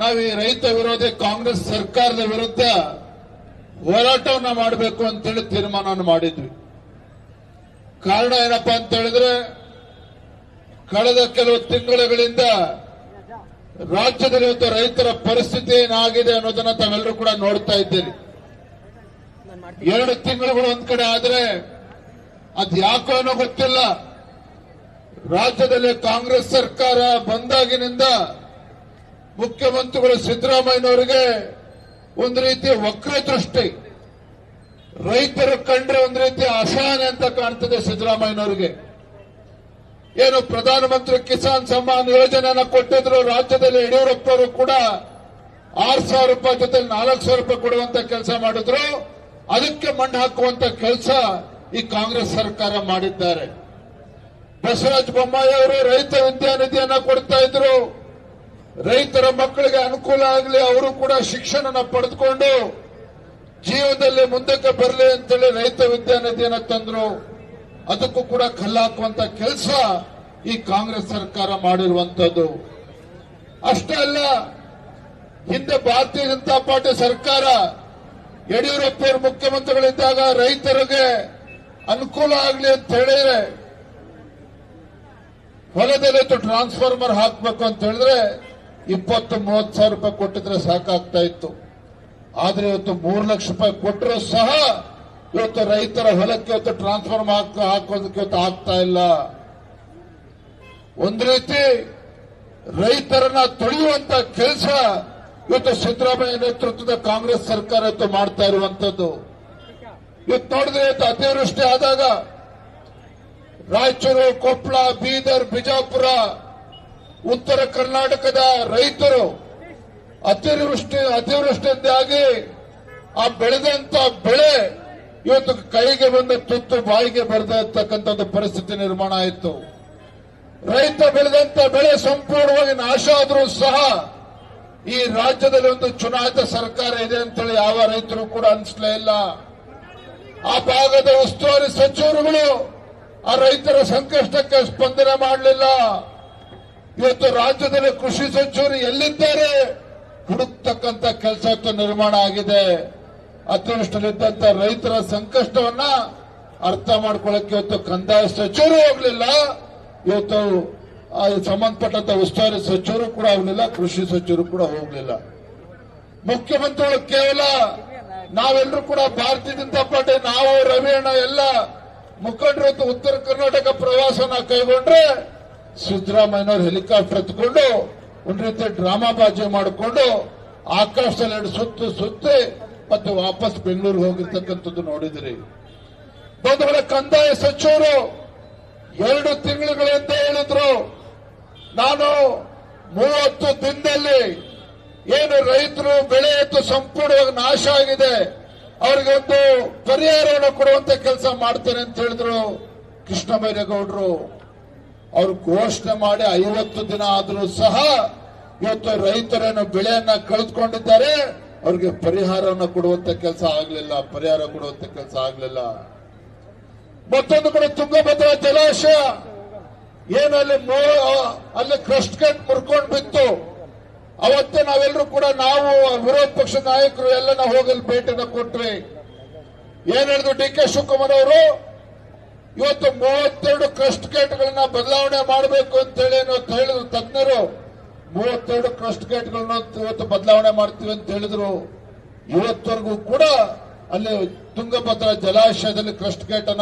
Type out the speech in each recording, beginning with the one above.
ನಾವು ಈ ರೈತ ವಿರೋಧಿ ಕಾಂಗ್ರೆಸ್ ಸರ್ಕಾರದ ವಿರುದ್ಧ ಹೋರಾಟವನ್ನ ಮಾಡಬೇಕು ಅಂತೇಳಿ ತೀರ್ಮಾನವನ್ನು ಮಾಡಿದ್ವಿ. ಕಾರಣ ಏನಪ್ಪಾ ಅಂತ ಹೇಳಿದ್ರೆ, ಕಳೆದ ಕೆಲವು ತಿಂಗಳುಗಳಿಂದ ರಾಜ್ಯದಲ್ಲಿ ಇವತ್ತು ರೈತರ ಪರಿಸ್ಥಿತಿ ಏನಾಗಿದೆ ಅನ್ನೋದನ್ನ ತಾವೆಲ್ಲರೂ ಕೂಡ ನೋಡ್ತಾ ಇದ್ದೀರಿ. ಎರಡು ತಿಂಗಳುಗಳು ಒಂದ್ ಕಡೆ ಆದ್ರೆ ಅದ್ ಯಾಕೋ ಏನೋ ಗೊತ್ತಿಲ್ಲ. ರಾಜ್ಯದಲ್ಲಿ ಕಾಂಗ್ರೆಸ್ ಸರ್ಕಾರ ಬಂದಾಗಿನಿಂದ ಮುಖ್ಯಮಂತ್ರಿಗಳು ಸಿದ್ದರಾಮಯ್ಯನವರಿಗೆ ಒಂದು ರೀತಿ ವಕ್ರದೃಷ್ಟಿ. ರೈತರು ಕಂಡ್ರೆ ಒಂದು ರೀತಿ ಅಸಹನೆ ಅಂತ ಕಾಣ್ತದೆ ಸಿದ್ದರಾಮಯ್ಯನವರಿಗೆ. ಏನು ಪ್ರಧಾನಮಂತ್ರಿ ಕಿಸಾನ್ ಸಮ್ಮಾನ್ ಯೋಜನೆಯನ್ನ ಕೊಟ್ಟಿದ್ರು ರಾಜ್ಯದಲ್ಲಿ ಯಡಿಯೂರಪ್ಪನವರು ಕೂಡ ಆರು ಸಾವಿರ ರೂಪಾಯಿ ಜೊತೆ ನಾಲ್ಕು ಸಾವಿರ ರೂಪಾಯಿ ಕೊಡುವಂತ ಕೆಲಸ ಮಾಡಿದ್ರು. ಅದಕ್ಕೆ ಮಣ್ಣು ಹಾಕುವಂತ ಕೆಲಸ ಈ ಕಾಂಗ್ರೆಸ್ ಸರ್ಕಾರ ಮಾಡಿದ್ದಾರೆ. ಬಸವರಾಜ ಬೊಮ್ಮಾಯಿ ಅವರು ರೈತ ವಿದ್ಯಾನಿಧಿಯನ್ನ ಕೊಡ್ತಾ ಇದ್ರು. ರೈತರ ಮಕ್ಕಳಿಗೆ ಅನುಕೂಲ ಆಗಲಿ, ಅವರು ಕೂಡ ಶಿಕ್ಷಣನ ಪಡೆದುಕೊಂಡು ಜೀವನದಲ್ಲಿ ಮುಂದಕ್ಕೆ ಬರಲಿ ಅಂತೇಳಿ ರೈತ ವಿದ್ಯಾನಿಧಿಯನ್ನು ತಂದ್ರು. ಅದಕ್ಕೂ ಕೂಡ ಕಲ್ಲಾಕುವಂತ ಕೆಲಸ ಈ ಕಾಂಗ್ರೆಸ್ ಸರ್ಕಾರ ಮಾಡಿರುವಂತದ್ದು. ಅಷ್ಟೇ ಅಲ್ಲ, ಹಿಂದೆ ಭಾರತೀಯ ಜನತಾ ಪಾರ್ಟಿ ಸರ್ಕಾರ ಯಡಿಯೂರಪ್ಪ ಮುಖ್ಯಮಂತ್ರಿಗಳಿದ್ದಾಗ ರೈತರಿಗೆ ಅನುಕೂಲ ಆಗಲಿ ಅಂತ ಹೇಳಿದ್ರೆ, ಹೊಲದಲ್ಲಿ ಟ್ರಾನ್ಸ್ಫಾರ್ಮರ್ ಹಾಕಬೇಕು ಅಂತ ಹೇಳಿದ್ರೆ ಇಪ್ಪತ್ತು ಮೂವತ್ತು ಸಾವಿರ ರೂಪಾಯಿ ಕೊಟ್ಟಿದ್ರೆ ಸಾಕಾಗ್ತಾ ಇತ್ತು. ಆದ್ರೆ ಇವತ್ತು ಮೂರು ಲಕ್ಷ ರೂಪಾಯಿ ಕೊಟ್ಟರು ಸಹ ಇವತ್ತು ರೈತರ ಹೊಲಕ್ಕೆ ಇವತ್ತು ಟ್ರಾನ್ಸ್ಫಾರ್ಮರ್ ಹಾಕ, ಹಾಕೋದಕ್ಕೆ ಇವತ್ತು ಆಗ್ತಾ ಇಲ್ಲ. ಒಂದು ರೀತಿ ರೈತರನ್ನ ತೊಳೆಯುವಂತ ಕೆಲಸ ಇವತ್ತು ಸಿದ್ದರಾಮಯ್ಯ ನೇತೃತ್ವದ ಕಾಂಗ್ರೆಸ್ ಸರ್ಕಾರ ಇವತ್ತು ಮಾಡ್ತಾ ಇರುವಂತದ್ದು. ಇವತ್ತು ನೋಡಿದ್ರೆ ಇವತ್ತು ಅತಿವೃಷ್ಟಿ ಆದಾಗ ರಾಯಚೂರು ಕೊಪ್ಪಳ ಬೀದರ್, ಬಿಜಾಪುರ ಉತ್ತರ ಕರ್ನಾಟಕದ ರೈತರು ಅತಿವೃಷ್ಟಿ, ಅತಿವೃಷ್ಟಿಯಿಂದಾಗಿ ಆ ಬೆಳೆದಂತ ಬೆಳೆ ಇವತ್ತು ಕೈಗೆ ಬಂದ ತುತ್ತು ಬಾಯಿಗೆ ಬರದ ಪರಿಸ್ಥಿತಿ ನಿರ್ಮಾಣ ಆಯಿತು. ರೈತ ಬೆಳೆದಂತ ಬೆಳೆ ಸಂಪೂರ್ಣವಾಗಿ ನಾಶ ಆದರೂ ಸಹ ಈ ರಾಜ್ಯದಲ್ಲಿ ಒಂದು ಚುನಾಯಿತ ಸರ್ಕಾರ ಇದೆ ಅಂತೇಳಿ ಯಾವ ರೈತರು ಕೂಡ ಅನಿಸ್ಲೇ ಇಲ್ಲ. ಆ ಭಾಗದ ಉಸ್ತುವಾರಿ ಸಚಿವರುಗಳು ಆ ರೈತರ ಸಂಕಷ್ಟಕ್ಕೆ ಸ್ಪಂದನೆ ಮಾಡಲಿಲ್ಲ. ಇವತ್ತು ರಾಜ್ಯದಲ್ಲಿ ಕೃಷಿ ಸಚಿವರು ಎಲ್ಲಿದ್ದಾರೆ? ಹುಡುಕ್ತಕ್ಕಂತ ಕೆಲಸ ನಿರ್ಮಾಣ ಆಗಿದೆ. ಅತಿವೃಷ್ಟಿಯಲ್ಲಿದ್ದಂತ ರೈತರ ಸಂಕಷ್ಟವನ್ನ ಅರ್ಥ ಮಾಡ್ಕೊಳ್ಳಕ್ಕೆ ಇವತ್ತು ಕಂದಾಯ ಸಚಿವರು ಹೋಗ್ಲಿಲ್ಲ ಇವತ್ತು ಸಂಬಂಧಪಟ್ಟಂತ ಉಸ್ತುವಾರಿ ಸಚಿವರು ಕೂಡ ಹೋಗ್ಲಿಲ್ಲ ಕೃಷಿ ಸಚಿವರು ಕೂಡ ಹೋಗ್ಲಿಲ್ಲ. ಮುಖ್ಯಮಂತ್ರಿಗಳು ಕೇವಲ ನಾವೆಲ್ಲರೂ ಕೂಡ ಭಾರತೀಯ ಜನತಾ ಪಾರ್ಟಿ, ನಾವು ರವಿಯಣ್ಣ ಎಲ್ಲ ಮುಖಂಡರು ಉತ್ತರ ಕರ್ನಾಟಕ ಪ್ರವಾಸನ ಕೈಗೊಂಡ್ರೆ ಸಿದ್ದರಾಮಯ್ಯನವರು ಹೆಲಿಕಾಪ್ಟರ್ ಎತ್ಕೊಂಡು, ಒಂದ್ ರೀತಿ ಡ್ರಾಮಾ ಬಾಜಿ ಮಾಡಿಕೊಂಡು, ಆಕಾಶದಲ್ಲಿ ಎರಡು ಸುತ್ತು ಸುತ್ತಿ ಮತ್ತೆ ವಾಪಸ್ ಬೆಂಗಳೂರಿಗೆ ಹೋಗಿರ್ತಕ್ಕಂಥದ್ದು ನೋಡಿದ್ರಿ. ಬಂಧುಗಳ, ಕಂದಾಯ ಸಚಿವರು ಎರಡು ತಿಂಗಳುಗಳಿಂದ ಹೇಳಿದ್ರು, ನಾನು ಮೂವತ್ತು ದಿನದಲ್ಲಿ ಏನು ರೈತರು ಬೆಳೆ ಎತ್ತು ಸಂಪೂರ್ಣವಾಗಿ ನಾಶ ಆಗಿದೆ, ಅವರಿಗೆ ಒಂದು ಪರಿಹಾರವನ್ನು ಕೊಡುವಂತ ಕೆಲಸ ಮಾಡ್ತೇನೆ ಅಂತ ಹೇಳಿದ್ರು ಕೃಷ್ಣ ಬೈರೇಗೌಡರು ಅವರು ಘೋಷಣೆ ಮಾಡಿ ಐವತ್ತು ದಿನ ಆದರೂ ಸಹ ಇವತ್ತು ರೈತರೇನು ಬೆಳೆಯನ್ನ ಕಳೆದುಕೊಂಡಿದ್ದಾರೆ. ಅವ್ರಿಗೆ ಪರಿಹಾರವನ್ನು ಕೊಡುವಂತ ಕೆಲಸ ಆಗಲಿಲ್ಲ, ಪರಿಹಾರ ಕೊಡುವಂತ ಕೆಲಸ ಆಗಲಿಲ್ಲ. ಮತ್ತೊಂದು ಕಡೆ ತುಂಗಭದ್ರಾ ಜಲಾಶಯ. ಏನು ಅಲ್ಲಿ ಮೋ- ಅಲ್ಲಿ ಕ್ರಸ್ಟ್ ಕಟ್ ಮುರ್ಕೊಂಡು ಬಿತ್ತು. ಅವತ್ತೇ ನಾವೆಲ್ಲರೂ ಕೂಡ ನಾವು, ವಿರೋಧ ಪಕ್ಷ ನಾಯಕರು ಎಲ್ಲ ನಾವು ಹೋಗಲು ಭೇಟಿನ ಕೊಟ್ರಿ ಏನ್ ಹೇಳಿದ್ರು ಡಿ ಕೆ ಶಿವಕುಮಾರ್ ಅವರು? ಇವತ್ತು ಮೂವತ್ತೆರಡು ಕ್ರಸ್ಟ್ ಗೇಟ್ಗಳನ್ನ ಬದಲಾವಣೆ ಮಾಡಬೇಕು ಅಂತ ಹೇಳಿ ಹೇಳಿದ್ರು ತಜ್ಞರು. ಮೂವತ್ತೆರಡು ಕ್ರಸ್ಟ್ ಗೇಟ್ಗಳನ್ನ ಇವತ್ತು ಬದಲಾವಣೆ ಮಾಡ್ತೀವಿ ಅಂತ ಹೇಳಿದ್ರು. ಇವತ್ತವರೆಗೂ ಕೂಡ ಅಲ್ಲಿ ತುಂಗಭದ್ರಾ ಜಲಾಶಯದಲ್ಲಿ ಕ್ರಸ್ಟ್ ಗೇಟ್ ಅನ್ನ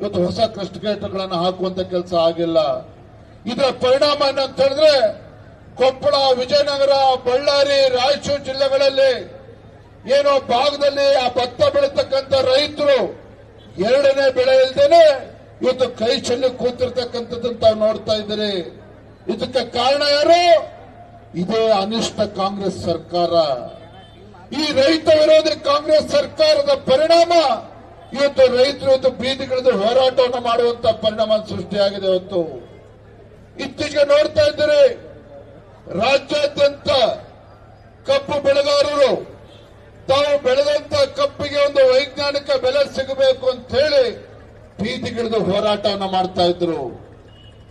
ಇವತ್ತು ಹೊಸ ಕ್ರಸ್ಟ್ ಗೇಟ್ಗಳನ್ನ ಹಾಕುವಂತ ಕೆಲಸ ಆಗಿಲ್ಲ. ಇದರ ಪರಿಣಾಮ ಏನಂತ ಹೇಳಿದ್ರೆ, ಕೊಪ್ಪಳ, ವಿಜಯನಗರ, ಬಳ್ಳಾರಿ, ರಾಯಚೂರು ಜಿಲ್ಲೆಗಳಲ್ಲಿ ಏನೋ ಭಾಗದಲ್ಲಿ ಆ ಭತ್ತ ಬೆಳೀತಕ್ಕಂಥ ರೈತರು ಎರಡನೇ ಬೆಳೆ ಇಲ್ದೇನೆ ಇವತ್ತು ಕೈ ಚೆಲ್ಲಿ ಕೂತಿರ್ತಕ್ಕಂಥದ್ದನ್ನು ತಾವು ನೋಡ್ತಾ ಇದ್ದೀರಿ. ಇದಕ್ಕೆ ಕಾರಣ ಯಾರು? ಇದೇ ಅನಿಷ್ಟ ಕಾಂಗ್ರೆಸ್ ಸರ್ಕಾರ. ಈ ರೈತ ವಿರೋಧಿ ಕಾಂಗ್ರೆಸ್ ಸರ್ಕಾರದ ಪರಿಣಾಮ ಇವತ್ತು ರೈತರು ಇವತ್ತು ಬೀದಿಗಿಳಿದು ಹೋರಾಟವನ್ನು ಮಾಡುವಂತ ಪರಿಣಾಮ ಸೃಷ್ಟಿಯಾಗಿದೆ ಇವತ್ತು. ಇತ್ತೀಚೆಗೆ ನೋಡ್ತಾ ಇದ್ದೀರಿ, ರಾಜ್ಯಾದ್ಯಂತ ಕಬ್ಬು ಬೆಳೆಗಾರರು ತಾವು ಬೆಳೆದಂತ ಕಪ್ಪಿಗೆ ಒಂದು ವೈಜ್ಞಾನಿಕ ಬೆಲೆ ಸಿಗಬೇಕು ಅಂತ ಹೇಳಿ ಬೀದಿಗಿಳಿದು ಹೋರಾಟವನ್ನ ಮಾಡ್ತಾ ಇದ್ರು.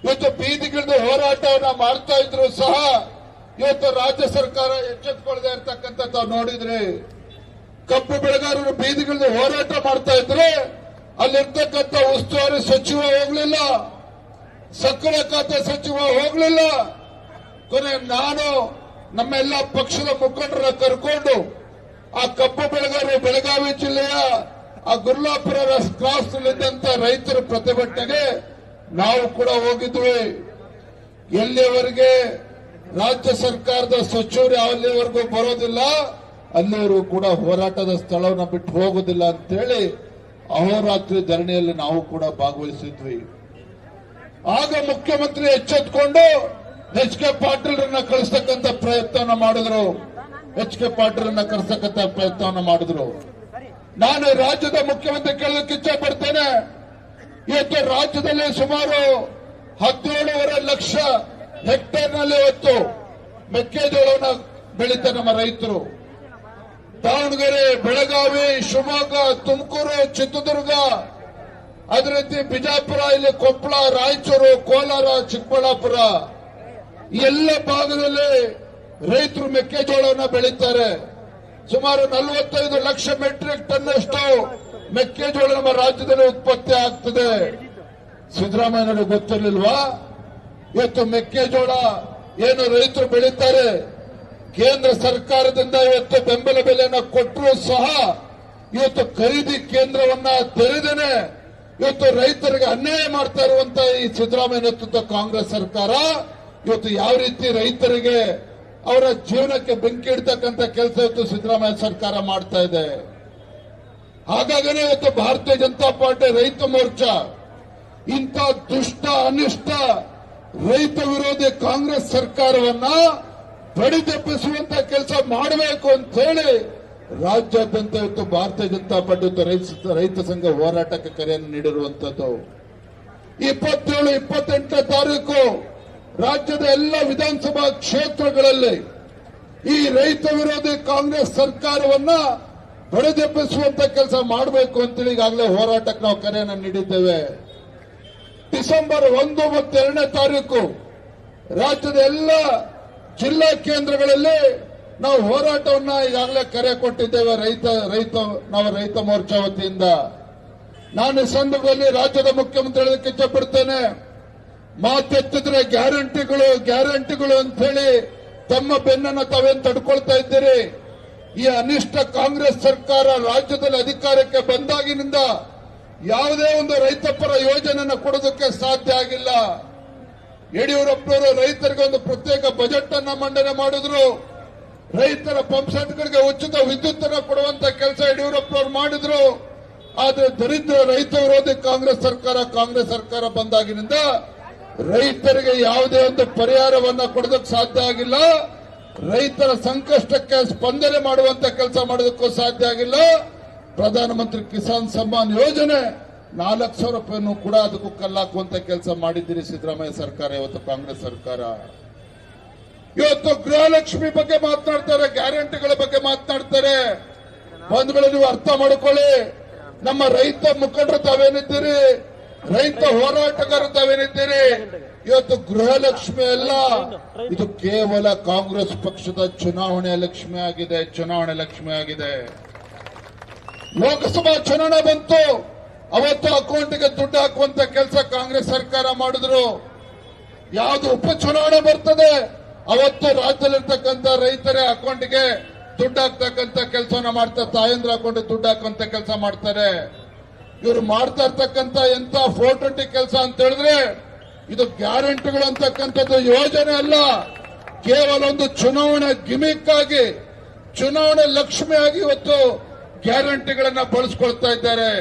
ಇವತ್ತು ಬೀದಿಗಿಳಿದು ಹೋರಾಟವನ್ನ ಮಾಡ್ತಾ ಇದ್ರು ಸಹ ಇವತ್ತು ರಾಜ್ಯ ಸರ್ಕಾರ ಎಚ್ಚೆತ್ಕೊಳ್ಳದೆ ಇರ್ತಕ್ಕಂಥ ತಾವು ನೋಡಿದ್ರೆ. ಕಬ್ಬು ಬೆಳೆಗಾರರು ಬೀದಿಗಳಲ್ಲಿ ಹೋರಾಟ ಮಾಡ್ತಾ ಇದ್ರೆ ಅಲ್ಲಿರ್ತಕ್ಕಂಥ ಉಸ್ತುವಾರಿ ಸಚಿವ ಹೋಗ್ಲಿಲ್ಲ, ಸಕ್ಕರೆ ಖಾತೆ ಸಚಿವ ಹೋಗ್ಲಿಲ್ಲ. ಕೊನೆ ನಾನು ನಮ್ಮೆಲ್ಲ ಪಕ್ಷದ ಮುಖಂಡರ ಕರ್ಕೊಂಡು ಆ ಕಬ್ಬು ಬೆಳೆಗಾರರು ಬೆಳಗಾವಿ ಜಿಲ್ಲೆಯ ಆ ಗುರ್ಲಾಪುರ ಕ್ರಾಸ್ ರೈತರ ಪ್ರತಿಭಟನೆಗೆ ನಾವು ಕೂಡ ಹೋಗಿದ್ವಿ. ಎಲ್ಲಿಯವರೆಗೆ ರಾಜ್ಯ ಸರ್ಕಾರದ ಸಚಿವರು ಅಲ್ಲಿವರೆಗೂ ಬರೋದಿಲ್ಲ ಅಲ್ಲಿವರೆಗೂ ಕೂಡ ಹೋರಾಟದ ಸ್ಥಳವನ್ನು ಬಿಟ್ಟು ಹೋಗೋದಿಲ್ಲ ಅಂತೇಳಿ ಅಹೋರಾತ್ರಿ ಧರಣಿಯಲ್ಲಿ ನಾವು ಕೂಡ ಭಾಗವಹಿಸಿದ್ವಿ. ಆಗ ಮುಖ್ಯಮಂತ್ರಿ ಎಚ್ಚೆತ್ಕೊಂಡು, ಎಚ್ ಕೆ ಪಾಟೀಲ್ರನ್ನ ಕಳಿಸ್ತಕ್ಕಂಥ ಪ್ರಯತ್ನ ಮಾಡಿದ್ರು. ಎಚ್ ಕೆ ಪಾಟೀಲ್ರನ್ನ ಕಳಿಸ್ತಕ್ಕಂಥ ಪ್ರಯತ್ನವನ್ನು ಮಾಡಿದ್ರು ನಾನು ರಾಜ್ಯದ ಮುಖ್ಯಮಂತ್ರಿ ಕೇಳೋದಕ್ಕೆ ಇಚ್ಛೆ ಪಡ್ತೇನೆ. ಇವತ್ತು ರಾಜ್ಯದಲ್ಲಿ ಸುಮಾರು ಹದಿನೇಳುವರೆ ಲಕ್ಷ ಹೆಕ್ಟೇರ್ನಲ್ಲಿ ಇವತ್ತು ಮೆಕ್ಕೆಜೋಳವನ್ನು ಬೆಳೀತ ನಮ್ಮ ರೈತರು. ದಾವಣಗೆರೆ, ಬೆಳಗಾವಿ, ಶಿವಮೊಗ್ಗ, ತುಮಕೂರು, ಚಿತ್ರದುರ್ಗ ಅದೇ ರೀತಿ ಬಿಜಾಪುರ, ಇಲ್ಲಿ ಕೊಪ್ಪಳ, ರಾಯಚೂರು, ಕೋಲಾರ, ಚಿಕ್ಕಬಳ್ಳಾಪುರ ಎಲ್ಲ ಭಾಗದಲ್ಲಿ ರೈತರು ಮೆಕ್ಕೆಜೋಳವನ್ನು ಬೆಳೀತಾರೆ. ಸುಮಾರು ನಲವತ್ತೈದು ಲಕ್ಷ ಮೆಟ್ರಿಕ್ ಟನ್ ಅಷ್ಟು ಮೆಕ್ಕೆಜೋಳ ನಮ್ಮ ರಾಜ್ಯದಲ್ಲಿ ಉತ್ಪತ್ತಿ ಆಗ್ತದೆ. ಸಿದ್ದರಾಮಯ್ಯನವರು ಗೊತ್ತಿರಲಿಲ್ವಾ? ಇವತ್ತು ಮೆಕ್ಕೆಜೋಳ ಏನು ರೈತರು ಬೆಳೀತಾರೆ? ಕೇಂದ್ರ ಸರ್ಕಾರದಿಂದ ಇವತ್ತು ಬೆಂಬಲ ಬೆಲೆಯನ್ನು ಕೊಟ್ಟರೂ ಸಹ ಇವತ್ತು ಖರೀದಿ ಕೇಂದ್ರವನ್ನ ತೆರೆದೇನೆ ಇವತ್ತು ರೈತರಿಗೆ ಅನ್ಯಾಯ ಮಾಡ್ತಾ ಇರುವಂತ ಈ ಸಿದ್ದರಾಮಯ್ಯ ನೇತೃತ್ವ ಕಾಂಗ್ರೆಸ್ ಸರ್ಕಾರ ಇವತ್ತು ಯಾವ ರೀತಿ ರೈತರಿಗೆ ಅವರ ಜೀವನಕ್ಕೆ ಬೆಂಕಿ ಇಡ್ತಕ್ಕಂಥ ಕೆಲಸ ಇವತ್ತು ಸಿದ್ದರಾಮಯ್ಯ ಸರ್ಕಾರ ಮಾಡ್ತಾ ಇದೆ. ಹಾಗಾಗನೇ ಇವತ್ತು ಭಾರತೀಯ ಜನತಾ ಪಾರ್ಟಿ ರೈತ ಮೋರ್ಚಾ, ಇಂಥ ದುಷ್ಟ, ಅನಿಷ್ಟ ರೈತ ವಿರೋಧಿ ಕಾಂಗ್ರೆಸ್ ಸರ್ಕಾರವನ್ನ ಬಡಿದೆಬ್ಬಿಸುವಂತ ಕೆಲಸ ಮಾಡಬೇಕು ಅಂತ ಹೇಳಿ ರಾಜ್ಯಾದ್ಯಂತ ಇವತ್ತು ಭಾರತೀಯ ಜನತಾ ಪಾರ್ಟಿ ಇವತ್ತು ರೈತ ರೈತ ಸಂಘ ಹೋರಾಟಕ್ಕೆ ಕರೆಯನ್ನು ನೀಡಿರುವಂತದ್ದು ಇಪ್ಪತ್ತೇಳು, ಇಪ್ಪತ್ತೆಂಟನೇ ತಾರೀಕು ರಾಜ್ಯದ ಎಲ್ಲ ವಿಧಾನಸಭಾ ಕ್ಷೇತ್ರಗಳಲ್ಲಿ ಈ ರೈತ ವಿರೋಧಿ ಕಾಂಗ್ರೆಸ್ ಸರ್ಕಾರವನ್ನ ಹೊಡೆದೆಬ್ಬಿಸುವಂತ ಕೆಲಸ ಮಾಡಬೇಕು ಅಂತೇಳಿ ಈಗಾಗಲೇ ಹೋರಾಟಕ್ಕೆ ನಾವು ಕರೆಯನ್ನು ನೀಡಿದ್ದೇವೆ. ಡಿಸೆಂಬರ್ ಒಂದು ಮತ್ತು ಎರಡನೇ ತಾರೀಕು ರಾಜ್ಯದ ಎಲ್ಲ ಜಿಲ್ಲಾ ಕೇಂದ್ರಗಳಲ್ಲಿ ನಾವು ಹೋರಾಟವನ್ನ ಈಗಾಗಲೇ ಕರೆ ಕೊಟ್ಟಿದ್ದೇವೆ ರೈತ ರೈತ, ನಾವು ರೈತ ಮೋರ್ಚಾ ವತಿಯಿಂದ. ನಾನು ಈ ಸಂದರ್ಭದಲ್ಲಿ ರಾಜ್ಯದ ಮುಖ್ಯಮಂತ್ರಿ ಹೇಳೋದಕ್ಕೆ ಮಾತೆತ್ತಿದ್ರೆ ಗ್ಯಾರಂಟಿಗಳು ಗ್ಯಾರಂಟಿಗಳು ಅಂತ ಹೇಳಿ ತಮ್ಮ ಬೆನ್ನನ್ನು ತಾವೇನು ತಡ್ಕೊಳ್ತಾ ಇದ್ದೀರಿ? ಈ ಅನಿಷ್ಟ ಕಾಂಗ್ರೆಸ್ ಸರ್ಕಾರ ರಾಜ್ಯದಲ್ಲಿ ಅಧಿಕಾರಕ್ಕೆ ಬಂದಾಗಿನಿಂದ ಯಾವುದೇ ಒಂದು ರೈತಪರ ಯೋಜನೆಯನ್ನು ಕೊಡೋದಕ್ಕೆ ಸಾಧ್ಯ ಆಗಿಲ್ಲ. ಯಡಿಯೂರಪ್ಪನವರು ರೈತರಿಗೆ ಒಂದು ಪ್ರತ್ಯೇಕ ಬಜೆಟ್ ಅನ್ನ ಮಂಡನೆ ಮಾಡಿದ್ರು. ರೈತರ ಪಂಪ್ ಸೆಟ್ಗಳಿಗೆ ಉಚಿತ ವಿದ್ಯುತ್ ಅನ್ನು ಕೊಡುವಂತ ಕೆಲಸ ಯಡಿಯೂರಪ್ಪನವರು ಮಾಡಿದ್ರು. ಆದ್ರೆ ದರಿದ್ರ ರೈತ ವಿರೋಧಿ ಕಾಂಗ್ರೆಸ್ ಸರ್ಕಾರ ಕಾಂಗ್ರೆಸ್ ಸರ್ಕಾರ ಬಂದಾಗಿನಿಂದ ರೈತರಿಗೆ ಯಾವುದೇ ಒಂದು ಪರಿಹಾರವನ್ನ ಕೊಡೋದಕ್ಕೆ ಸಾಧ್ಯ ಆಗಿಲ್ಲ. ರೈತರ ಸಂಕಷ್ಟಕ್ಕೆ ಸ್ಪಂದನೆ ಮಾಡುವಂತ ಕೆಲಸ ಮಾಡೋದಕ್ಕೂ ಸಾಧ್ಯ ಆಗಿಲ್ಲ. ಪ್ರಧಾನಮಂತ್ರಿ ಕಿಸಾನ್ ಸಮ್ಮಾನ್ ಯೋಜನೆ ನಾಲ್ಕು ಸಾವಿರ ರೂಪಾಯಿನೂ ಕೂಡ ಅದಕ್ಕೂ ಕಲ್ಲಾಕುವಂತ ಕೆಲಸ ಮಾಡಿದ್ದೀರಿ ಸಿದ್ದರಾಮಯ್ಯ ಸರ್ಕಾರ, ಇವತ್ತು ಕಾಂಗ್ರೆಸ್ ಸರ್ಕಾರ. ಇವತ್ತು ಗೃಹಲಕ್ಷ್ಮಿ ಬಗ್ಗೆ ಮಾತನಾಡ್ತಾರೆ, ಗ್ಯಾರಂಟಿಗಳ ಬಗ್ಗೆ ಮಾತನಾಡ್ತಾರೆ. ಬಂದ್ಗಳು ನೀವು ಅರ್ಥ ಮಾಡ್ಕೊಳ್ಳಿ. ನಮ್ಮ ರೈತ ಮುಖಂಡರು ತಾವೇನಿದ್ದೀರಿ? ರೈತ ಹೋರಾಟಗಾರ ತಾವೇನಿದ್ದೀರಿ ಇವತ್ತು ಗೃಹಲಕ್ಷ್ಮಿ ಅಲ್ಲ, ಇದು ಕೇವಲ ಕಾಂಗ್ರೆಸ್ ಪಕ್ಷದ ಚುನಾವಣೆ ಲಕ್ಷ್ಮಿ ಆಗಿದೆ, ಚುನಾವಣೆ ಲಕ್ಷ್ಮಿ ಆಗಿದೆ. ಲೋಕಸಭಾ ಚುನಾವಣೆ ಬಂತು, ಅವತ್ತು ಅಕೌಂಟ್ಗೆ ದುಡ್ಡು ಹಾಕುವಂತ ಕೆಲಸ ಕಾಂಗ್ರೆಸ್ ಸರ್ಕಾರ ಮಾಡಿದ್ರು. ಯಾವ್ದು ಉಪಚುನಾವಣೆ ಬರ್ತದೆ, ಅವತ್ತು ರಾಜ್ಯದಲ್ಲಿರ್ತಕ್ಕಂಥ ರೈತರ ಅಕೌಂಟ್ಗೆ ದುಡ್ಡು ಹಾಕ್ತಕ್ಕಂಥ ಕೆಲಸವನ್ನ ಮಾಡ್ತಾರೆ, ತಾಯಂದ್ರ ಅಕೌಂಟ್ ದುಡ್ಡು ಹಾಕುವಂತ ಕೆಲಸ ಮಾಡ್ತಾರೆ. ಇವರು ಮಾಡ್ತಾ ಇರ್ತಕ್ಕಂಥ ಎಂತ ಫೋಟೋಟಿ ಕೆಲಸ ಅಂತ ಹೇಳಿದ್ರೆ, ಇದು ಗ್ಯಾರಂಟಿಗಳು ಅಂತಕ್ಕಂಥದ್ದು ಯೋಜನೆ ಅಲ್ಲ. ಕೇವಲ ಒಂದು ಚುನಾವಣೆ ಗಿಮಿಕ್ ಆಗಿ ಚುನಾವಣೆ ಲಕ್ಷ್ಮಿಯಾಗಿ ಇವತ್ತು ಗ್ಯಾರಂಟಿಗಳನ್ನ ಬಳಸ್ಕೊಳ್ತಾ ಇದ್ದಾರೆ.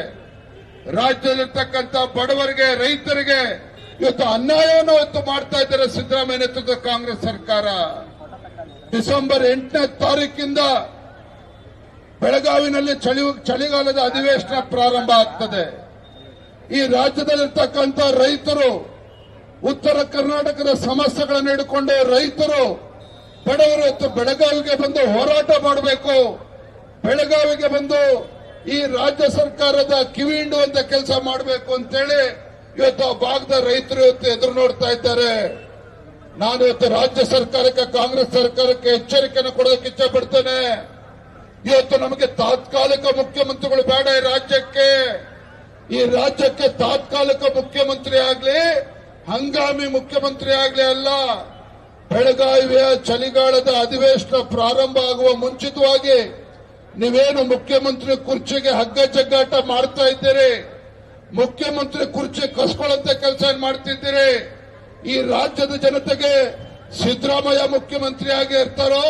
ರಾಜ್ಯದಲ್ಲಿರ್ತಕ್ಕಂಥ ಬಡವರಿಗೆ, ರೈತರಿಗೆ ಇವತ್ತು ಅನ್ಯಾಯವನ್ನು ಇವತ್ತು ಮಾಡ್ತಾ ಇದ್ದಾರೆ ಸಿದ್ದರಾಮಯ್ಯ ನೇತೃತ್ವದ ಕಾಂಗ್ರೆಸ್ ಸರ್ಕಾರ. ಡಿಸೆಂಬರ್ ಎಂಟನೇ ತಾರೀಕಿಂದ ಬೆಳಗಾವಿನಲ್ಲಿ ಚಳಿ ಚಳಿಗಾಲದ ಅಧಿವೇಶನ ಪ್ರಾರಂಭ ಆಗ್ತದೆ. ಈ ರಾಜ್ಯದಲ್ಲಿರ್ತಕ್ಕಂಥ ರೈತರು ಉತ್ತರ ಕರ್ನಾಟಕದ ಸಮಸ್ಯೆಗಳನ್ನು ಹಿಡ್ಕೊಂಡು ರೈತರು ಬಡವರು ಬೆಳಗಾವಿಗೆ ಬಂದು ಹೋರಾಟ ಮಾಡಬೇಕು. ಬೆಳಗಾವಿಗೆ ಬಂದು ಈ ರಾಜ್ಯ ಸರ್ಕಾರದ ಕಿವಿ ಹಿಂಡುವಂತ ಕೆಲಸ ಮಾಡಬೇಕು ಅಂತೇಳಿ ಇವತ್ತು ಆ ಭಾಗದ ರೈತರು ಇವತ್ತು ಎದುರು ನೋಡ್ತಾ ಇದ್ದಾರೆ. ನಾನು ಇವತ್ತು ರಾಜ್ಯ ಸರ್ಕಾರಕ್ಕೆ, ಕಾಂಗ್ರೆಸ್ ಸರ್ಕಾರಕ್ಕೆ ಎಚ್ಚರಿಕೆಯನ್ನು ಕೊಡೋದಕ್ಕೆ ಇಚ್ಛೆ ಪಡ್ತೇನೆ. ಇವತ್ತು ನಮಗೆ ತಾತ್ಕಾಲಿಕ ಮುಖ್ಯಮಂತ್ರಿಗಳು ಬೇಡ ಈ ರಾಜ್ಯಕ್ಕೆ. ಈ ರಾಜ್ಯಕ್ಕೆ ತಾತ್ಕಾಲಿಕ ಮುಖ್ಯಮಂತ್ರಿ ಆಗ್ಲಿ, ಹಂಗಾಮಿ ಮುಖ್ಯಮಂತ್ರಿ ಆಗ್ಲಿ ಅಲ್ಲ. ಬೆಳಗಾವಿಯ ಚಳಿಗಾಲದ ಅಧಿವೇಶನ ಪ್ರಾರಂಭ ಆಗುವ ಮುಂಚಿತವಾಗಿ ನೀವೇನು ಮುಖ್ಯಮಂತ್ರಿ ಕುರ್ಚಿಗೆ ಹಗ್ಗ ಜಗ್ಗಾಟ ಮಾಡ್ತಾ ಇದ್ದೀರಿ? ಮುಖ್ಯಮಂತ್ರಿ ಕುರ್ಚಿ ಕಸ್ಕೊಳ್ಳಂತ ಕೆಲಸ ಮಾಡ್ತಿದ್ದೀರಿ? ಈ ರಾಜ್ಯದ ಜನತೆಗೆ ಸಿದ್ದರಾಮಯ್ಯ ಮುಖ್ಯಮಂತ್ರಿ ಆಗಿ ಇರ್ತಾರೋ?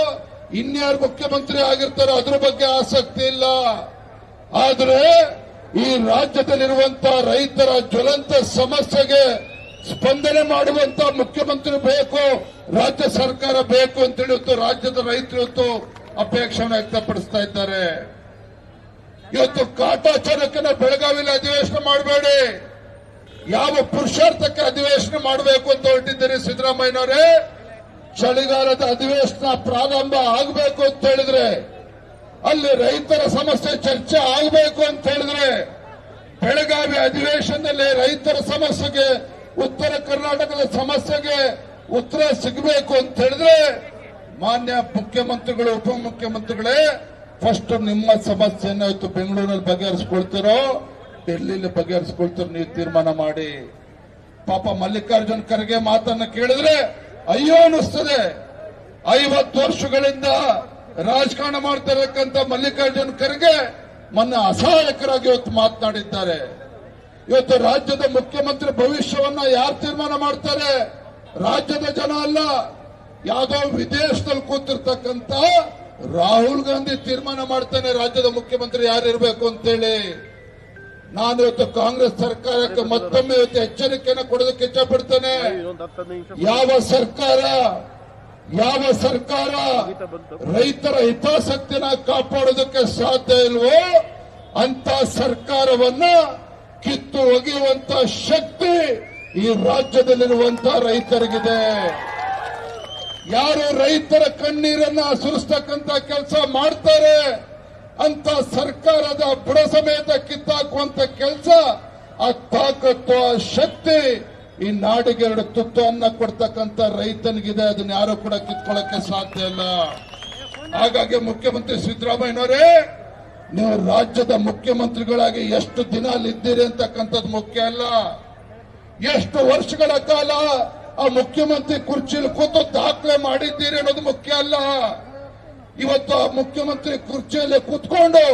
ಇನ್ಯಾರು ಮುಖ್ಯಮಂತ್ರಿ ಆಗಿರ್ತಾರೋ ಅದ್ರ ಬಗ್ಗೆ ಆಸಕ್ತಿ ಇಲ್ಲ. ಆದ್ರೆ ಈ ರಾಜ್ಯದಲ್ಲಿರುವಂತಹ ರೈತರ ಜ್ವಲಂತ ಸಮಸ್ಯೆಗೆ ಸ್ಪಂದನೆ ಮಾಡುವಂತ ಮುಖ್ಯಮಂತ್ರಿ ಬೇಕು, ರಾಜ್ಯ ಸರ್ಕಾರ ಬೇಕು ಅಂತ ಹೇಳಿತ್ತು ರಾಜ್ಯದ ರೈತರು ಅಪೇಕ್ಷೆಯನ್ನು ವ್ಯಕ್ತಪಡಿಸ್ತಾ ಇದ್ದಾರೆ. ಇವತ್ತು ಕಾಟಾಚಾರಕ್ಕನ್ನ ಬೆಳಗಾವಿಯಲ್ಲಿ ಅಧಿವೇಶನ ಮಾಡಬೇಡಿ. ಯಾವ ಪುರುಷಾರ್ಥಕ್ಕೆ ಅಧಿವೇಶನ ಮಾಡಬೇಕು ಅಂತ ಹೊರಟಿದ್ದೀರಿ ಸಿದ್ದರಾಮಯ್ಯನವರೇ? ಚಳಿಗಾಲದ ಅಧಿವೇಶನ ಪ್ರಾರಂಭ ಆಗಬೇಕು ಅಂತ ಹೇಳಿದ್ರೆ, ಅಲ್ಲಿ ರೈತರ ಸಮಸ್ಯೆ ಚರ್ಚೆ ಆಗಬೇಕು ಅಂತ ಹೇಳಿದ್ರೆ, ಬೆಳಗಾವಿ ಅಧಿವೇಶನದಲ್ಲಿ ರೈತರ ಸಮಸ್ಯೆಗೆ, ಉತ್ತರ ಕರ್ನಾಟಕದ ಸಮಸ್ಯೆಗೆ ಉತ್ತರ ಸಿಗಬೇಕು ಅಂತ ಹೇಳಿದ್ರೆ, ಮಾನ್ಯ ಮುಖ್ಯಮಂತ್ರಿಗಳು, ಉಪಮುಖ್ಯಮಂತ್ರಿಗಳೇ ಫಸ್ಟ್ ನಿಮ್ಮ ಸಮಸ್ಯೆಯನ್ನು ಇವತ್ತು ಬೆಂಗಳೂರಲ್ಲಿ ಬಗೆಹರಿಸ್ಕೊಳ್ತಿರೋ ಡೆಲ್ಲಿಲಿ ಬಗೆಹರಿಸ್ಕೊಳ್ತಿರೋ ನೀವು ತೀರ್ಮಾನ ಮಾಡಿ. ಪಾಪ ಮಲ್ಲಿಕಾರ್ಜುನ್ ಖರ್ಗೆ ಮಾತನ್ನು ಕೇಳಿದ್ರೆ ಅಯ್ಯೋ ಅನಿಸ್ತದೆ ಐವತ್ತು ವರ್ಷಗಳಿಂದ ರಾಜಕಾರಣ ಮಾಡ್ತಿರತಕ್ಕಂತ ಮಲ್ಲಿಕಾರ್ಜುನ್ ಖರ್ಗೆ ಮೊನ್ನೆ ಅಸಹಾಯಕರಾಗಿ ಇವತ್ತು ಮಾತನಾಡಿದ್ದಾರೆ. ಇವತ್ತು ರಾಜ್ಯದ ಮುಖ್ಯಮಂತ್ರಿ ಭವಿಷ್ಯವನ್ನ ಯಾರು ತೀರ್ಮಾನ ಮಾಡ್ತಾರೆ? ರಾಜ್ಯದ ಜನ ಅಲ್ಲ. ಯಾವುದೋ ವಿದೇಶದಲ್ಲಿ ಕೂತಿರ್ತಕ್ಕಂತ ರಾಹುಲ್ ಗಾಂಧಿ ತೀರ್ಮಾನ ಮಾಡ್ತಾನೆ ರಾಜ್ಯದ ಮುಖ್ಯಮಂತ್ರಿ ಯಾರಿರ್ಬೇಕು ಅಂತೇಳಿ. ನಾನು ಇವತ್ತು ಕಾಂಗ್ರೆಸ್ ಸರ್ಕಾರಕ್ಕೆ ಮತ್ತೊಮ್ಮೆ ಇವತ್ತು ಎಚ್ಚರಿಕೆಯನ್ನು ಕೊಡೋದಕ್ಕೆ ನಿಮಿಷ ಯಾವ ಸರ್ಕಾರ ಯಾವ ಸರ್ಕಾರ ರೈತರ ಹಿತಾಸಕ್ತಿನ ಕಾಪಾಡೋದಕ್ಕೆ ಸಾಧ್ಯ ಇಲ್ವೋ, ಅಂತ ಸರ್ಕಾರವನ್ನ ಕಿತ್ತು ಒಗೆಯುವಂತ ಶಕ್ತಿ ಈ ರಾಜ್ಯದಲ್ಲಿರುವಂತ ರೈತರಿಗಿದೆ. ಯಾರು ರೈತರ ಕಣ್ಣೀರನ್ನ ಸುರಿಸ್ತಕ್ಕಂತ ಕೆಲಸ ಮಾಡ್ತಾರೆ ಅಂತ ಸರ್ಕಾರದ ಬುಡ ಸಮೇತ ಕಿತ್ತಾಕುವಂತ ಕೆಲಸ, ಆ ತಾಕತ್ತು ಶಕ್ತಿ ಈ ನಾಡಿಗೆ ಎರಡು ತುತ್ತು ಅನ್ನ ಕೊಡ್ತಕ್ಕಂತ ರೈತನಿಗಿದೆ. ಅದನ್ನ ಯಾರು ಕೂಡ ಕಿತ್ಕೊಳ್ಳಕ್ಕೆ ಸಾಧ್ಯ ಇಲ್ಲ. ಹಾಗಾಗಿ ಮುಖ್ಯಮಂತ್ರಿ ಸಿದ್ದರಾಮಯ್ಯನವರೇ, ನೀವು ರಾಜ್ಯದ ಮುಖ್ಯಮಂತ್ರಿಗಳಾಗಿ ಎಷ್ಟು ದಿನ ಅಲ್ಲಿದ್ದೀರಿ ಅಂತಕ್ಕಂಥದ್ದು ಮುಖ್ಯ ಅಲ್ಲ. ಎಷ್ಟು ವರ್ಷಗಳ ಕಾಲ ಆ ಮುಖ್ಯಮಂತ್ರಿ ಕುರ್ಚಿಲ್ ಕೂತು ದಾಖಲೆ ಮಾಡಿದ್ದೀರಿ ಅನ್ನೋದು ಮುಖ್ಯ ಅಲ್ಲ. ಇವತ್ತು ಆ ಮುಖ್ಯಮಂತ್ರಿ ಕುರ್ಚಿಯಲ್ಲಿ ಕೂತ್ಕೊಂಡು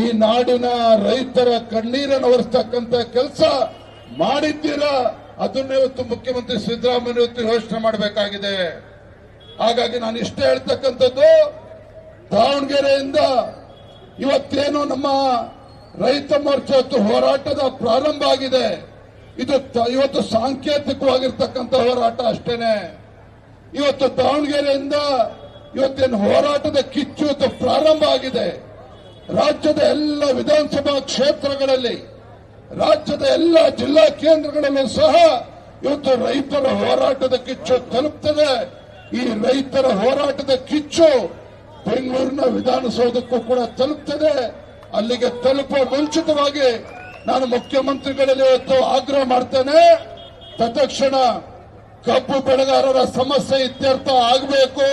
ಈ ನಾಡಿನ ರೈತರ ಕಣ್ಣೀರನ್ನು ಒರೆಸ್ತಕ್ಕಂತ ಕೆಲಸ ಮಾಡಿದ್ದೀರಾ? ಅದನ್ನ ಇವತ್ತು ಮುಖ್ಯಮಂತ್ರಿ ಸಿದ್ದರಾಮಯ್ಯ ಇವತ್ತು ಯೋಚನೆ ಮಾಡಬೇಕಾಗಿದೆ. ಹಾಗಾಗಿ ನಾನು ಇಷ್ಟೇ ಹೇಳ್ತಕ್ಕಂಥದ್ದು, ದಾವಣಗೆರೆಯಿಂದ ಇವತ್ತೇನು ನಮ್ಮ ರೈತ ಮೋರ್ಚಾ ಹೋರಾಟದ ಪ್ರಾರಂಭ ಆಗಿದೆ. ಇದು ಇವತ್ತು ಸಾಂಕೇತಿಕವಾಗಿರ್ತಕ್ಕಂಥ ಹೋರಾಟ ಅಷ್ಟೇನೆ. ಇವತ್ತು ದಾವಣಗೆರೆಯಿಂದ ಇವತ್ತೇನು ಹೋರಾಟದ ಕಿಚ್ಚು ಪ್ರಾರಂಭ ಆಗಿದೆ. ರಾಜ್ಯದ ಎಲ್ಲ ವಿಧಾನಸಭಾ ಕ್ಷೇತ್ರಗಳಲ್ಲಿ, ರಾಜ್ಯದ ಎಲ್ಲ ಜಿಲ್ಲಾ ಕೇಂದ್ರಗಳಲ್ಲೂ ಸಹ ಇವತ್ತು ರೈತರ ಹೋರಾಟದ ಕಿಚ್ಚು ತಲುಪ್ತದೆ. ಈ ರೈತರ ಹೋರಾಟದ ಕಿಚ್ಚು ಬೆಂಗಳೂರಿನ ವಿಧಾನಸೌಧಕ್ಕೂ ಕೂಡ ತಲುಪ್ತದೆ. ಅಲ್ಲಿಗೆ ತಲುಪುವ ಮುಂಚಿತವಾಗಿ ನಾನು ಮುಖ್ಯಮಂತ್ರಿಗಳಲ್ಲಿ ಇವತ್ತು ಆಗ್ರಹ ಮಾಡ್ತೇನೆ. ತತ್ಕ್ಷಣ ಕಬ್ಬು ಬೆಳೆಗಾರರ ಸಮಸ್ಯೆ ಇತ್ಯರ್ಥ ಆಗಬೇಕು.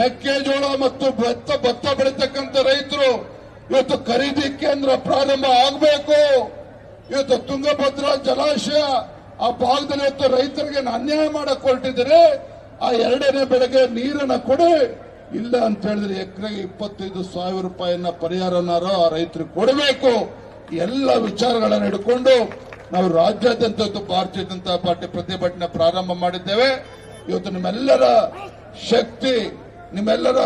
ಮೆಕ್ಕೆಜೋಳ ಮತ್ತು ಭತ್ತ ಭತ್ತ ಬೆಳೀತಕ್ಕಂಥ ರೈತರು ಇವತ್ತು ಖರೀದಿ ಕೇಂದ್ರ ಪ್ರಾರಂಭ ಆಗಬೇಕು. ಇವತ್ತು ತುಂಗಭದ್ರಾ ಜಲಾಶಯ ಆ ಭಾಗದಲ್ಲಿ ಇವತ್ತು ರೈತರಿಗೆ ಅನ್ಯಾಯ ಮಾಡಕ್ ಹೊರಟಿದ್ರೆ ಆ ಎರಡನೇ ಬೆಳೆಗೆ ನೀರನ್ನ ಕೊಡಿ. ಇಲ್ಲ ಅಂತ ಹೇಳಿದ್ರೆ ಎಕರೆಗೆ ಇಪ್ಪತ್ತೈದು ಸಾವಿರ ರೂಪಾಯಿನ ಪರಿಹಾರನಾರು ಆ ರೈತರಿಗೆ ಕೊಡಬೇಕು. ಎಲ್ಲ ವಿಚಾರಗಳನ್ನ ಹಿಡ್ಕೊಂಡು ನಾವು ರಾಜ್ಯಾದ್ಯಂತ ಇವತ್ತು ಭಾರತೀಯ ಜನತಾ ಪಾರ್ಟಿ ಪ್ರತಿಭಟನೆ ಪ್ರಾರಂಭ ಮಾಡಿದ್ದೇವೆ. ಇವತ್ತು ನಿಮ್ಮೆಲ್ಲರ ಶಕ್ತಿ ನಿಮ್ಮೆಲ್ಲರ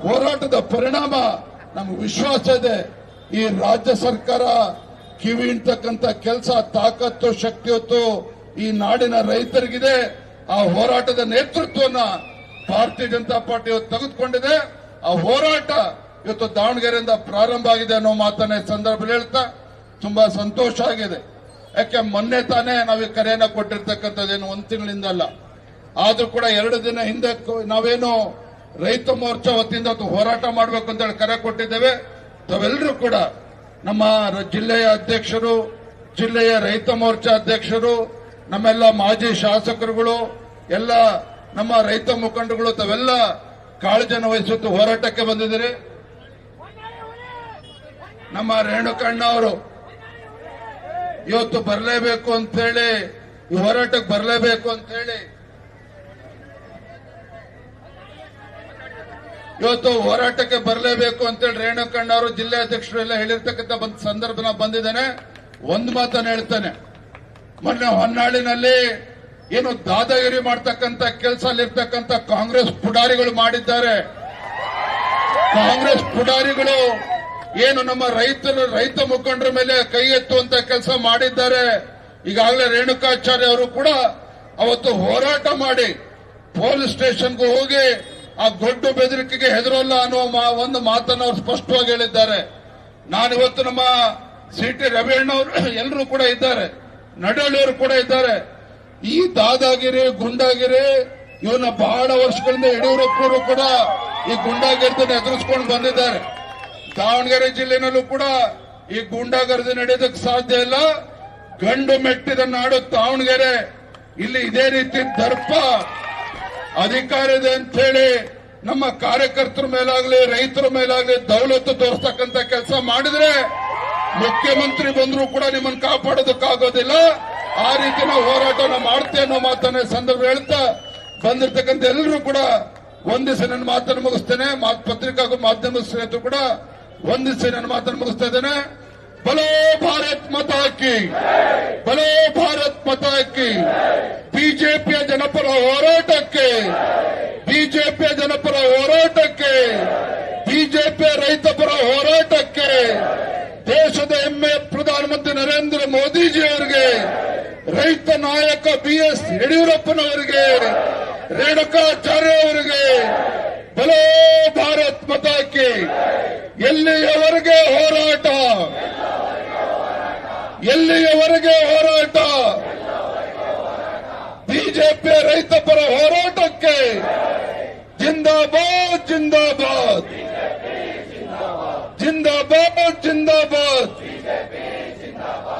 ಹೋರಾಟದ ಪರಿಣಾಮ ನಮ್ಗೆ ವಿಶ್ವಾಸ ಇದೆ. ಈ ರಾಜ್ಯ ಸರ್ಕಾರ ಕಿವಿ ಇಂತಕ್ಕಂತ ಕೆಲಸ, ತಾಕತ್ತು, ಶಕ್ತಿ ಹೊತ್ತು ಈ ನಾಡಿನ ರೈತರಿಗಿದೆ. ಆ ಹೋರಾಟದ ನೇತೃತ್ವವನ್ನ ಭಾರತೀಯ ಜನತಾ ಪಾರ್ಟಿ ತೆಗೆದುಕೊಂಡಿದೆ. ಆ ಹೋರಾಟ ಇವತ್ತು ದಾವಣಗೆರೆಯಿಂದ ಪ್ರಾರಂಭ ಆಗಿದೆ ಅನ್ನೋ ಮಾತನ್ನ ಸಂದರ್ಭದಲ್ಲಿ ಹೇಳ್ತಾ ತುಂಬಾ ಸಂತೋಷ ಆಗಿದೆ. ಯಾಕೆ ಮೊನ್ನೆ ತಾನೇ ನಾವು ಈ ಕರೆಯನ್ನ ಕೊಟ್ಟಿರ್ತಕ್ಕಂಥದ್ದೇನು ಒಂದ್ ತಿಂಗಳಿಂದ ಅಲ್ಲ. ಆದ್ರೂ ಕೂಡ ಎರಡು ದಿನ ಹಿಂದೆ ನಾವೇನು ರೈತ ಮೋರ್ಚಾ ವತಿಯಿಂದ ಹೋರಾಟ ಮಾಡಬೇಕು ಅಂತ ಹೇಳಿ ಕರೆ ಕೊಟ್ಟಿದ್ದೇವೆ. ತಾವೆಲ್ಲರೂ ಕೂಡ ನಮ್ಮ ಜಿಲ್ಲೆಯ ಅಧ್ಯಕ್ಷರು, ಜಿಲ್ಲೆಯ ರೈತ ಮೋರ್ಚಾ ಅಧ್ಯಕ್ಷರು, ನಮ್ಮೆಲ್ಲ ಮಾಜಿ ಶಾಸಕರುಗಳು, ಎಲ್ಲ ನಮ್ಮ ರೈತ ಮುಖಂಡಗಳು ತಾವೆಲ್ಲ ಕಾಳಜಿಯನ್ನು ವಹಿಸುತ್ತ ಹೋರಾಟಕ್ಕೆ ಬಂದಿದ್ದೀರಿ. ನಮ್ಮ ರೇಣುಕಣ್ಣ ಅವರು ಇವತ್ತು ಬರಲೇಬೇಕು ಅಂತ ಹೇಳಿ, ಈ ಹೋರಾಟಕ್ಕೆ ಬರಲೇಬೇಕು ಅಂತ ಹೇಳಿ ಇವತ್ತು ಹೋರಾಟಕ್ಕೆ ಬರಲೇಬೇಕು ಅಂತೇಳಿ ರೇಣುಕಣ್ಣ ಅವರು ಜಿಲ್ಲಾಧ್ಯಕ್ಷರು ಎಲ್ಲ ಹೇಳಿರ್ತಕ್ಕಂಥ ಒಂದು ಸಂದರ್ಭನ ಬಂದಿದ್ದಾನೆ. ಒಂದು ಮಾತನ್ನು ಹೇಳ್ತಾನೆ. ಮೊನ್ನೆ ಹೊನ್ನಾಳಿನಲ್ಲಿ ಏನು ದಾದಾಗಿರಿ ಮಾಡ್ತಕ್ಕಂಥ ಕೆಲಸ ಅಲ್ಲಿರ್ತಕ್ಕಂಥ ಕಾಂಗ್ರೆಸ್ ಪುಡಾರಿಗಳು ಮಾಡಿದ್ದಾರೆ. ಕಾಂಗ್ರೆಸ್ ಪುಡಾರಿಗಳು ಏನು ನಮ್ಮ ರೈತರ, ರೈತ ಮುಖಂಡರ ಮೇಲೆ ಕೈ ಎತ್ತುವಂತ ಕೆಲಸ ಮಾಡಿದ್ದಾರೆ. ಈಗಾಗಲೇ ರೇಣುಕಾಚಾರ್ಯ ಅವರು ಕೂಡ ಅವತ್ತು ಹೋರಾಟ ಮಾಡಿ ಪೊಲೀಸ್ ಸ್ಟೇಷನ್ಗೂ ಹೋಗಿ ಆ ದೊಡ್ಡ ಬೆದರಿಕೆಗೆ ಹೆದರೋಲ್ಲ ಅನ್ನುವ ಒಂದು ಮಾತನ್ನು ಅವರು ಸ್ಪಷ್ಟವಾಗಿ ಹೇಳಿದ್ದಾರೆ. ನಾನಿವತ್ತು ನಮ್ಮ ಸಿ ಟಿ ರವಿಯಣ್ಣವರು ಎಲ್ಲರೂ ಕೂಡ ಇದ್ದಾರೆ. ನಡಳಿಯವರು ಕೂಡ ಇದ್ದಾರೆ. ಈ ದಾದಾಗಿರಿ, ಗುಂಡಾಗಿರಿ ಇವನ್ನ ಬಹಳ ವರ್ಷಗಳಿಂದ ಯಡಿಯೂರಪ್ಪನವರು ಕೂಡ ಈ ಗುಂಡಾಗಿರ್ದನ್ನ ಎದುರಿಸ್ಕೊಂಡು ಬಂದಿದ್ದಾರೆ. ದಾವಣಗೆರೆ ಜಿಲ್ಲೆನಲ್ಲೂ ಕೂಡ ಈ ಗೂಂಡಾಗರ್ದಿ ನಡೆಯೋದಕ್ಕೆ ಸಾಧ್ಯ ಇಲ್ಲ. ಗಂಡು ಮೆಟ್ಟಿದ ನಾಡು ದಾವಣಗೆರೆ. ಇಲ್ಲಿ ಇದೇ ರೀತಿ ದರ್ಪ. ಅಧಿಕಾರ ಇದೆ ಅಂತ ಹೇಳಿ ನಮ್ಮ ಕಾರ್ಯಕರ್ತರ ಮೇಲಾಗ್ಲಿ, ರೈತರ ಮೇಲಾಗ್ಲಿ ದೌಲತ್ತು ತೋರಿಸ್ತಕ್ಕಂತ ಕೆಲಸ ಮಾಡಿದ್ರೆ ಮುಖ್ಯಮಂತ್ರಿ ಬಂದರೂ ಕೂಡ ನಿಮ್ಮನ್ನು ಕಾಪಾಡೋದಕ್ಕಾಗೋದಿಲ್ಲ. ಆ ರೀತಿ ನಾವು ಹೋರಾಟನ ಮಾಡ್ತೇವೆ ಅನ್ನೋ ಮಾತನ್ನ ಸಂದರ್ಭ ಹೇಳ್ತಾ ಬಂದಿರತಕ್ಕಂತ ಎಲ್ಲರೂ ಕೂಡ ಒಂದಿವಸ ನನ್ನ ಮಾತನ್ನು ಮುಗಿಸ್ತೇನೆ. ಪತ್ರಿಕಾ ಮಾಧ್ಯಮ ಸ್ನೇಹಿತರು ಕೂಡ ಒಂದಿವಸ ನನ್ನ ಮಾತನ್ನು ಮುಗಿಸ್ತಾ ಇದ್ದೇನೆ. ಬಲೋ ಭಾರತ್ ಮತ ಕಿ ಬಲೋ ಭಾರತ್ ಮತ ಕಿ ಬಿಜೆಪಿಯ ಜನಪರ ಹೋರಾಟಕ್ಕೆ ಬಿಜೆಪಿಯ ಜನಪರ ಹೋರಾಟಕ್ಕೆ ಬಿಜೆಪಿಯ ರೈತಪರ ಹೋರಾಟಕ್ಕೆ ದೇಶದ ಹೆಮ್ಮೆ ಪ್ರಧಾನಮಂತ್ರಿ ನರೇಂದ್ರ ಮೋದಿಜಿ ಅವರಿಗೆ ರೈತ ನಾಯಕ ಬಿ ಎಸ್ ಯಡಿಯೂರಪ್ಪನವರಿಗೆ ರೇಣುಕಾಚಾರ್ಯ ಅವರಿಗೆ ಬಲೋ ಭಾರತ್ ಮತಕ್ಕೆ ಎಲ್ಲಿಯವರೆಗೆ ಹೋರಾಟ ಎಲ್ಲಿಯವರೆಗೆ ಹೋರಾಟ? ಬಿಜೆಪಿ ರೈತ ಪರ ಹೋರಾಟಕ್ಕೆ ಜಿಂದಾಬಾದ್ ಜಿಂದಾಬಾದ್. ಜಿಂದಾಬಾದ್ ಜಿಂದಾಬಾದ್.